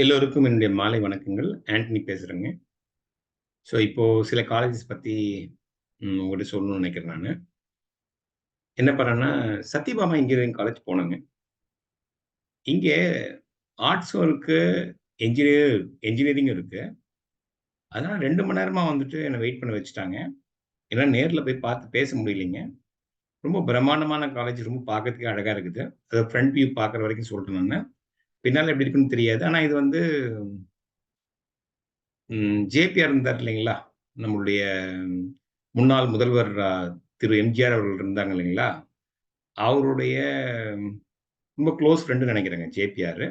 எல்லோருக்கும் என்னுடைய மாலை வணக்கங்கள். ஆண்டனி பேசுகிறேங்க ஸோ, இப்போது சில காலேஜஸ் பற்றி உங்கள்கிட்ட சொல்லணும்னு நினைக்கிறேன் நான் என்ன பண்ணேன்னா, சத்யபாமா இன்ஜினியரிங் காலேஜ் போனேங்க. இங்கே ஆர்ட்ஸும் இருக்குது என்ஜினியர் என்ஜினியரிங்கும் இருக்குது அதனால் ரெண்டு மணி நேரமாக வந்துட்டு என்னை வெயிட் பண்ண வச்சுட்டாங்க. ஏன்னா நேரில் போய் பார்த்து பேச முடியலைங்க. ரொம்ப பிரம்மாண்டமான காலேஜ். ரொம்ப பார்க்கறதுக்கே அழகாக இருக்குது. அதை ஃப்ரண்ட் வியூ பார்க்குற வரைக்கும் சொல்லிட்டேன் நான் பின்னால் எப்படி இருக்குன்னு தெரியாது. ஆனால் இது வந்து ஜேபிஆர் இருந்தார் இல்லைங்களா? நம்மளுடைய முன்னாள் முதல்வர் திரு எம்ஜிஆர் அவர்கள் இருந்தாங்க இல்லைங்களா? அவருடைய ரொம்ப க்ளோஸ் ஃப்ரெண்டுன்னு நினைக்கிறேங்க ஜேபிஆர்.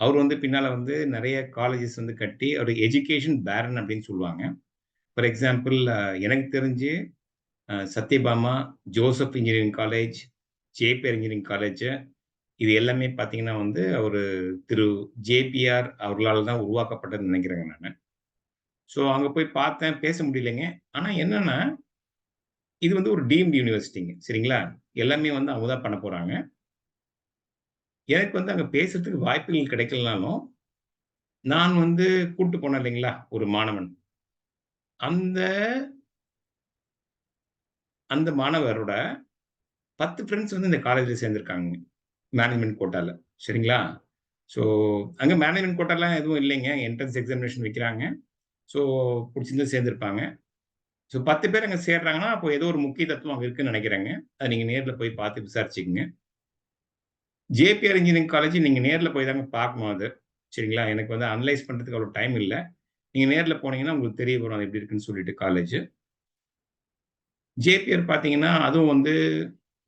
அவர் வந்து பின்னால் வந்து நிறைய காலேஜஸ் வந்து கட்டி, அவருடைய எஜுகேஷன் பேரன் அப்படின்னு சொல்லுவாங்க. ஃபார் எக்ஸாம்பிள் எனக்கு தெரிஞ்சு Sathyabama, Joseph engineering college, JPR engineering college இது எல்லாமே பார்த்தீங்கன்னா வந்து, அவர் திரு ஜேபிஆர் அவர்களால் தான் உருவாக்கப்பட்டதுன்னு நினைக்கிறேங்க நான் ஸோ, அங்கே போய் பார்த்தேன். பேச முடியலைங்க. ஆனால் என்னன்னா, இது வந்து ஒரு டீம்டு யூனிவர்சிட்டிங்க. சரிங்களா? எல்லாமே வந்து அவங்க தான் பண்ண போகிறாங்க எனக்கு வந்து அங்கே பேசுறதுக்கு வாய்ப்புகள் கிடைக்கலனாலும், நான் வந்து கூப்பிட்டு போனேன் இல்லைங்களா? ஒரு மாணவன். அந்த அந்த மாணவரோட பத்து ஃப்ரெண்ட்ஸ் வந்து இந்த காலேஜில் சேர்ந்துருக்காங்க மேனேஜ்மெண்ட் கோட்டால. சரிங்களா? ஸோ, அங்கே மேனேஜ்மெண்ட் கோட்டாலாம் எதுவும் இல்லைங்க. என்ட்ரன்ஸ் எக்ஸாமினேஷன் வைக்கிறாங்க. ஸோ, பிடிச்சிருந்து சேர்ந்துருப்பாங்க ஸோ 10 பேர் அங்கே சேர்றாங்கன்னா, அப்போ ஏதோ ஒரு முக்கிய தத்துவம் அங்கே இருக்குன்னு நினைக்கிறாங்க அதை நீங்கள் நேரில் போய் பார்த்து விசாரிச்சுக்கோங்க ஜேபிஆர் இன்ஜினியரிங் காலேஜ் நீங்கள் நேரில் போய் தாங்க பார்க்கணும் அது. சரிங்களா? எனக்கு வந்து அனலைஸ் பண்ணுறதுக்கு அவ்வளோ டைம் இல்லை நீங்கள் நேரில் போனீங்கன்னா உங்களுக்கு தெரிய வரும். அது எப்படி இருக்குன்னு சொல்லிட்டு காலேஜ். ஜேபிஆர் பார்த்தீங்கன்னா, அதுவும் வந்து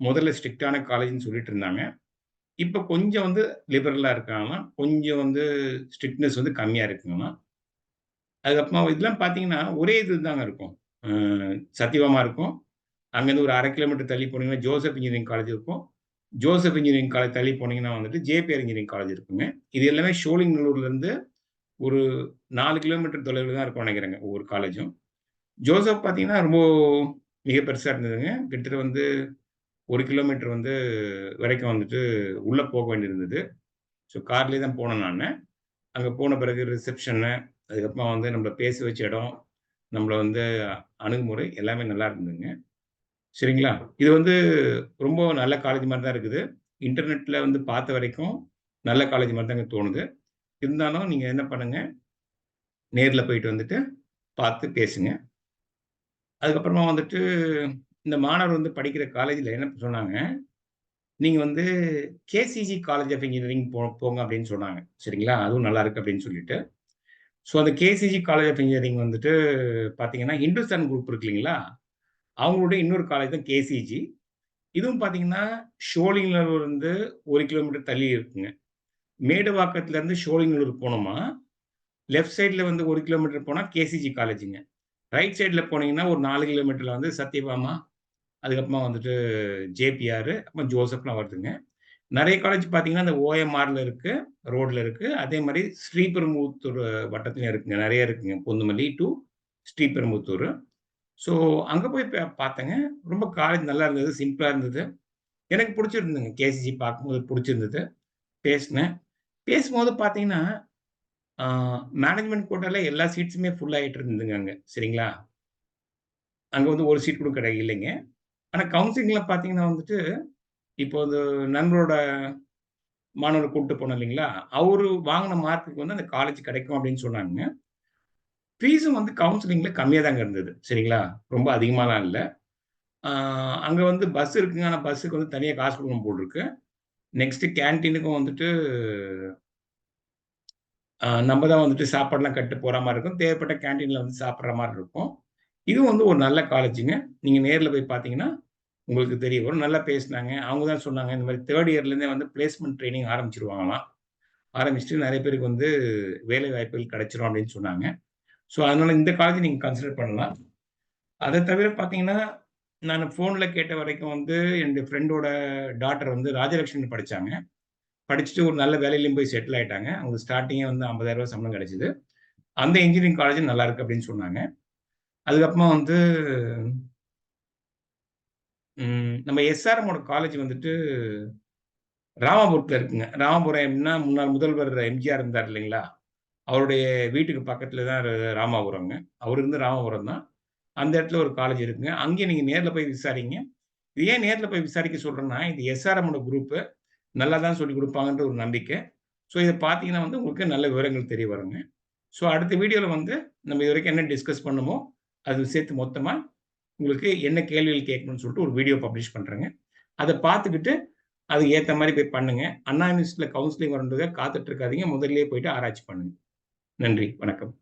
முதல்ல ஸ்ட்ரிக்ட்டான காலேஜ்னு சொல்லிட்டு இருந்தாங்க. இப்போ கொஞ்சம் வந்து லிபரலாக இருக்காங்கன்னா கொஞ்சம் வந்து ஸ்ட்ரிக்ட்னஸ் வந்து கம்மியாக இருக்குங்கன்னா அதுக்கப்புறமா இதெல்லாம் பார்த்தீங்கன்னா, ஒரே இது தாங்க இருக்கும். அ இருக்கும். அங்கேருந்து ஒரு அரை கிலோமீட்டர் தள்ளி போனீங்கன்னா, ஜோசப் இன்ஜினியரிங் காலேஜ் இருக்கும். ஜோசப் இன்ஜினியரிங் காலேஜ் தள்ளி போனீங்கன்னா வந்துட்டு, ஜேபிஆர் இன்ஜினியரிங் காலேஜ் இருக்குங்க. இது எல்லாமே ஷோலிங்கநல்லூர்லேருந்து ஒரு நாலு கிலோமீட்டர் தொலைவில் தான் இருக்கும் நினைக்கிறேங்க ஒவ்வொரு காலேஜும். ஜோசப் பார்த்தீங்கன்னா, ரொம்ப மிக பெருசாக இருந்ததுங்க. கிட்டத்தட்ட வந்து ஒரு கிலோமீட்டர் வந்து வரைக்கும் வந்துட்டு உள்ளே போக வேண்டியிருந்தது. ஸோ, கார்லேயே தான் போனேன் நான் அங்கே போன பிறகு ரிசப்ஷனு, அதுக்கப்புறமா வந்து நம்மளை பேசி வச்ச இடம், நம்மளை வந்து அணுகுமுறை எல்லாமே நல்லா இருந்ததுங்க. சரிங்களா? இது வந்து ரொம்ப நல்ல காலேஜ் மாதிரி தான் இருக்குது. இன்டர்நெட்டில் வந்து பார்த்த வரைக்கும் நல்ல காலேஜ் மாதிரி தாங்க தோணுது. இருந்தாலும் நீங்கள் என்ன பண்ணுங்கள் நேரில் போயிட்டு வந்துட்டு பார்த்து பேசுங்க. அதுக்கப்புறமா வந்துட்டு இந்த மாணவர் வந்து படிக்கிற காலேஜில் என்ன சொன்னாங்க, நீங்கள் வந்து கேசிஜி காலேஜ் ஆஃப் இன்ஜினியரிங் போ போங்க அப்படின்னு சொன்னாங்க. சரிங்களா? அதுவும் நல்லா இருக்கு அப்படின்னு சொல்லிட்டு. ஸோ, அந்த கேசிஜி காலேஜ் ஆஃப் இன்ஜினியரிங் வந்துட்டு பார்த்தீங்கன்னா, இந்துஸ்தான் குரூப் இருக்கு இல்லைங்களா? அவங்களுடைய இன்னொரு காலேஜ் தான் கேசிஜி. இதுவும் பார்த்தீங்கன்னா, ஷோலிங்கநல்லூர்லருந்து 1 கிலோமீட்டர் தள்ளி இருக்குங்க. மேடுவாக்கத்துலேருந்து ஷோலிங்கநல்லூர் போனோமா, லெஃப்ட் சைடில் வந்து ஒரு கிலோமீட்டர் போனால் கேசிஜி காலேஜுங்க. ரைட் சைடில் போனீங்கன்னா, ஒரு நாலு கிலோமீட்டரில் வந்து சத்யபாமா, அதுக்கப்புறமா வந்துட்டு ஜேபிஆர், அப்புறம் ஜோசப்லாம் வருதுங்க. நிறைய காலேஜ் பார்த்தீங்கன்னா, இந்த ஓஎம்ஆரில் இருக்கு, ரோடில் இருக்கு. அதே மாதிரி ஸ்ரீபெரும்புத்தூர் வட்டத்திலயும் இருக்குங்க. நிறைய இருக்குங்க. பொந்துமல்லி டூ ஸ்ரீபெரும்புத்தூர். ஸோ, அங்கே போய் பார்த்தேங்க. ரொம்ப காலேஜ் நல்லா இருந்தது. சிம்பிளாக இருந்தது. எனக்கு பிடிச்சிருந்துங்க கேசிஜி பார்க்கும்போது பிடிச்சிருந்தது பேசினேன். பேசும்போது பார்த்தீங்கன்னா, மேனேஜ்மெண்ட் கோட்டாவில் கோட்டால எல்லா சீட்ஸுமே ஃபுல் ஆகிட்டு இருந்ததுங்க அங்கே சரிங்களா? அங்கே வந்து ஒரு சீட் கூட கிடையாது இல்லைங்க. ஆனா கவுன்சிலிங்ல பார்த்தீங்கன்னா வந்துட்டு, இப்போ இந்த நண்பரோட மாணவரை கூப்பிட்டு போனோம் இல்லைங்களா? அவரு வாங்கின மார்க்குக்கு வந்து அந்த காலேஜ் கிடைக்கும் அப்படின்னு சொன்னாங்க. ஃபீஸும் வந்து கவுன்சிலிங்ல கம்மியாக தாங்க இருந்தது. சரிங்களா? ரொம்ப அதிகமாலாம் இல்லை அங்கே வந்து பஸ் இருக்குங்க. ஆனால் பஸ்ஸுக்கு வந்து தனியாக காசு கொடுக்கணும் போட்டிருக்கு நெக்ஸ்ட்டு நெக்ஸ்ட் கேன்டீனுக்கும் வந்துட்டு நம்ம தான் வந்துட்டு சாப்பாடுலாம் கட்டு போகிற மாதிரி இருக்கும். தேவைப்பட்ட கேன்டீனில் வந்து சாப்பிட்ற மாதிரி இருக்கும். இதுவும் வந்து ஒரு நல்ல காலேஜுங்க. நீங்கள் நேரில் போய் பார்த்தீங்கன்னா, உங்களுக்கு தெரிய வரும். நல்லா பேசினாங்க. அவங்க தான் சொன்னாங்க, இந்த மாதிரி தேர்ட் இயர்லேருந்தே வந்து பிளேஸ்மெண்ட் ட்ரைனிங் ஆரம்பிச்சிருவாங்களாம் ஆரம்பிச்சுட்டு நிறைய பேருக்கு வந்து வேலை வாய்ப்புகள் கிடைச்சிரும் அப்படின்னு சொன்னாங்க. ஸோ, அதனால இந்த காலேஜ் நீங்கள் கன்சிடர் பண்ணலாம். அதை தவிர பார்த்தீங்கன்னா, நான் ஃபோனில் கேட்ட வரைக்கும் வந்து என்னுடைய ஃப்ரெண்டோட டாட்டர் வந்து ராஜலட்சுமில படித்தாங்க படிச்சுட்டு ஒரு நல்ல வேலையிலையும் போய் செட்டில் ஆயிட்டாங்க. அவங்க ஸ்டார்டிங்கே வந்து ஐம்பதாயிரம் ரூபா சம்பளம் கிடைச்சிது அந்த இன்ஜினியரிங் காலேஜ் நல்லா இருக்கு அப்படின்னு சொன்னாங்க. அதுக்கப்புறமா வந்து ம் நம்ம எஸ்ஆர்எம்மோட காலேஜ் வந்துட்டு ராமாபுரத்துல இருக்குங்க. ராமாபுரம் எப்படின்னா, முன்னாள் முதல்வர் எம்ஜிஆர் இருந்தார் இல்லைங்களா? அவருடைய வீட்டுக்கு பக்கத்துல தான் ர ராமாபுரம்ங்க. அவரு இருந்து ராமாபுரம் தான். அந்த இடத்துல ஒரு காலேஜ் இருக்குங்க. அங்கேயும் நீங்க நேர்ல போய் விசாரிங்க. இது ஏன் நேர்ல போய் விசாரிக்க சொல்றேன்னா, இது எஸ்ஆர்எம்மோட குரூப்பு. நல்லா தான் சொல்லிக் குடுப்பாங்கன்ற ஒரு நம்பிக்கை. ஸோ இத பார்த்தீங்கன்னா வந்து உங்களுக்கு நல்ல விவரங்கள் தெரிய வருங்க. ஸோ அடுத்த வீடியோல வந்து நம்ம இதுவரைக்கும் என்ன டிஸ்கஸ் பண்ணோமோ, அது சேர்த்து மொத்தமா உங்களுக்கு என்ன கேள்விகள் கேட்கணும்னு சொல்லிட்டு ஒரு வீடியோ பப்ளிஷ் பண்றேங்க. அதை பார்த்துக்கிட்டு, அதுக்கு ஏத்த மாதிரி போய் பண்ணுங்க. அண்ணா யூனிவர்சிட்டில கவுன்சிலிங் வரும்ன்றதுக்காக காத்துட்டு இருக்காதீங்க. முதல்லயே போயிட்டு ஆராய்ச்சி பண்ணுங்க. நன்றி. வணக்கம்.